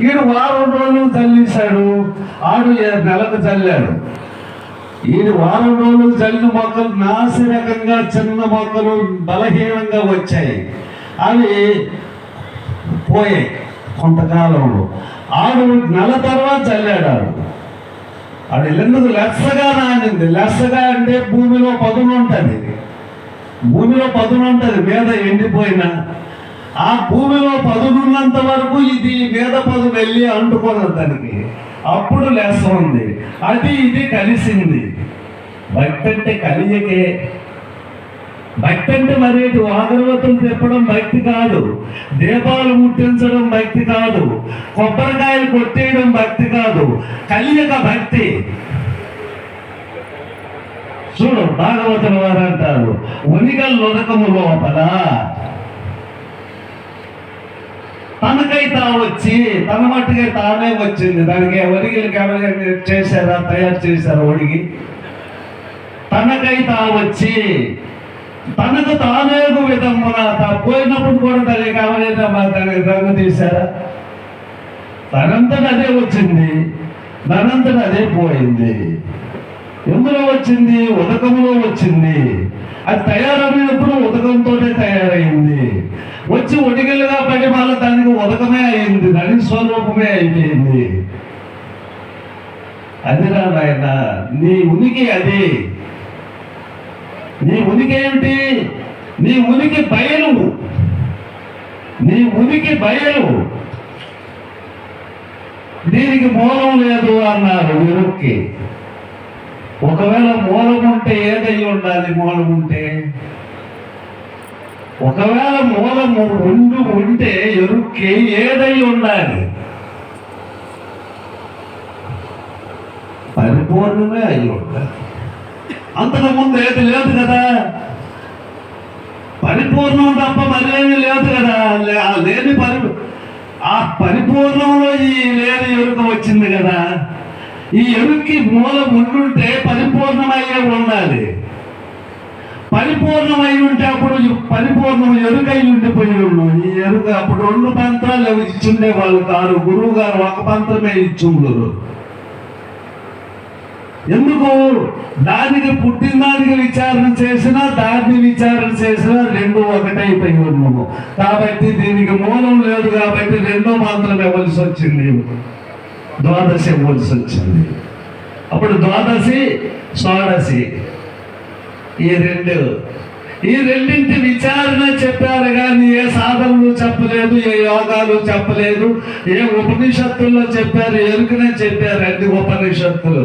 ఈడు వారం రోజులు చల్లేశాడు ఆడు నెలకు చల్లాడు. ఈయన వారం రోజులు చల్లిన మొక్కలు నాసిరకంగా చిన్న మొక్కలు బలహీనంగా వచ్చాయి. అవి పోయాయి కొంతకాలంలో. ఆడు నెల తర్వాత చల్లాడు ఆడు. ఆడు ఎందుకు లెస్సగా నానింది. లెస్సగా అంటే భూమిలో పదును ఉంటుంది. భూమిలో పదును ఉంటుంది. మీద ఎండిపోయిన ఆ భూమిలో పదునున్నంత వరకు ఇది మీద పదు వెళ్ళి అంటుకోదు దానికి. అప్పుడు లెస్స ఉంది. అది ఇది కలిసింది. భక్తి అంటే కలియకే. భక్తి అంటే మరి అగరవత్తులు తిప్పడం భక్తి కాదు. దీపాలు ముట్టించడం భక్తి కాదు. కొబ్బరికాయలు కొట్టేయడం భక్తి కాదు. కలియక భక్తి. చూడు భాగవతుల వారు అంటారు ఉనికల్ ఉదకము లోపల. తనకై తాను వచ్చి తన మట్టుకై తానే వచ్చింది. దానికి ఒరిగిలకి ఎవరైనా చేశారా తయారు చేశారా ఒడిగి? తనకై తాను వచ్చి తనకు తానే విధమున తా- పోయినప్పుడు కూడా దానికి ఎవరైనా తనకి రంగు తీశారా? తనంతట అదే వచ్చింది. తనంతట అదే పోయింది. ఎందులో వచ్చింది? ఉదకంలో వచ్చింది. అది తయారైనప్పుడు ఉదకంతోనే తయారైంది. వచ్చి ఒడిగలుగా పడి మళ్ళీ ఉదకమే అయింది దాని స్వరూపమే అయిపోయింది. అదిరా నాయన నీ ఉనికి అది. నీ ఉనికి ఏమిటి? నీ ఉనికి బయలు. నీ ఉనికి బయలు. దీనికి మూలం లేదు అన్నారు విరుక్కి. ఒకవేళ మూలం ఉంటే ఏదై ఉండాలి? మూలం ఉంటే ఒకవేళ మూలము రెండు ఉంటే ఎరుక్కి ఏదై ఉండాలి? పరిపూర్ణమే అయి ఉండాలి. అంతకుముందు ఏది లేదు కదా? పరిపూర్ణం తప్ప మరేమి లేదు కదా? లే- ఆ లేని పరి ఆ పరిపూర్ణంలో ఈ లేని ఎరుక వచ్చింది కదా? ఈ ఎరుక్కి మూలం ఉండుంటే పరిపూర్ణమయ్యే ఉండాలి. పరిపూర్ణమై ఉంటే పరిపూర్ణం ఎరుకై ఉండిపోయి ఉండు ఈ ఎరుక అప్పుడు రెండు పంత్రాలు అవి ఇచ్చుండే వాళ్ళు కాదు గురువు గారు ఒక పంత్రమే ఇచ్చుండరు. ఎందుకు? దానికి పుట్టిన దానికి విచారణ చేసినా దాన్ని విచారణ చేసినా రెండు ఒకటైపోయి ఉన్నాము కాబట్టి దీనికి మూలం లేదు కాబట్టి రెండో మాత్రం ఇవ్వాల్సి వచ్చింది. ద్వాదశి ఇవ్వాల్సి వచ్చింది. అప్పుడు ద్వాదశి షోడశి. ఈ రెండు ఈ రెండింటి విచారణ చెప్పారు కానీ ఏ సాధనలు చెప్పలేదు ఏ యోగాలు చెప్పలేదు ఏ ఉపనిషత్తుల్లో చెప్పారు ఎరుకనే చెప్పారు అన్ని ఉపనిషత్తులు.